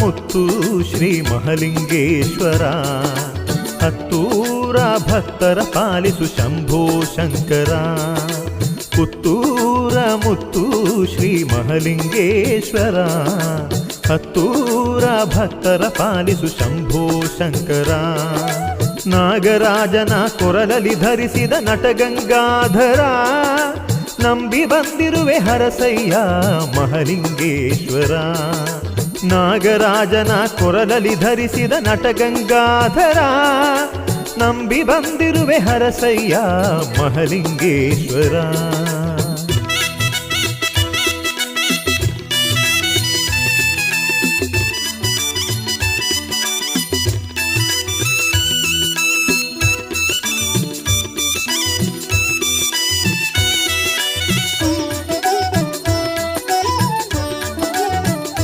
ಮುತ್ತು ಶ್ರೀ ಮಹಲಿಂಗೇಶ್ವರ. ಹತ್ತೂರ ಭಕ್ತರ ಪಾಲಿಸು ಶಂಭೋ ಶಂಕರ. ಪುತ್ತೂರ ಮುತ್ತು ಶ್ರೀ ಮಹಲಿಂಗೇಶ್ವರ. ಹತ್ತೂರ ಭಕ್ತರ ಪಾಲಿಸು ಶಂಭೋ ಶಂಕರ. ನಾಗರಾಜನ ಕೊರಲಲ್ಲಿ ಧರಿಸಿದ ನಟಗಂಗಾಧರ ನಂಬಿ ಬಂದಿರುವೆ ಹರಸಯ್ಯ ಮಹಲಿಂಗೇಶ್ವರ. ನಾಗರಾಜನ ಕೊರಲಲ್ಲಿ ಧರಿಸಿದ ನಟಗಂಗಾಧರ ನಂಬಿ ಬಂದಿರುವೆ ಹರಸಯ್ಯ ಮಹಲಿಂಗೇಶ್ವರ.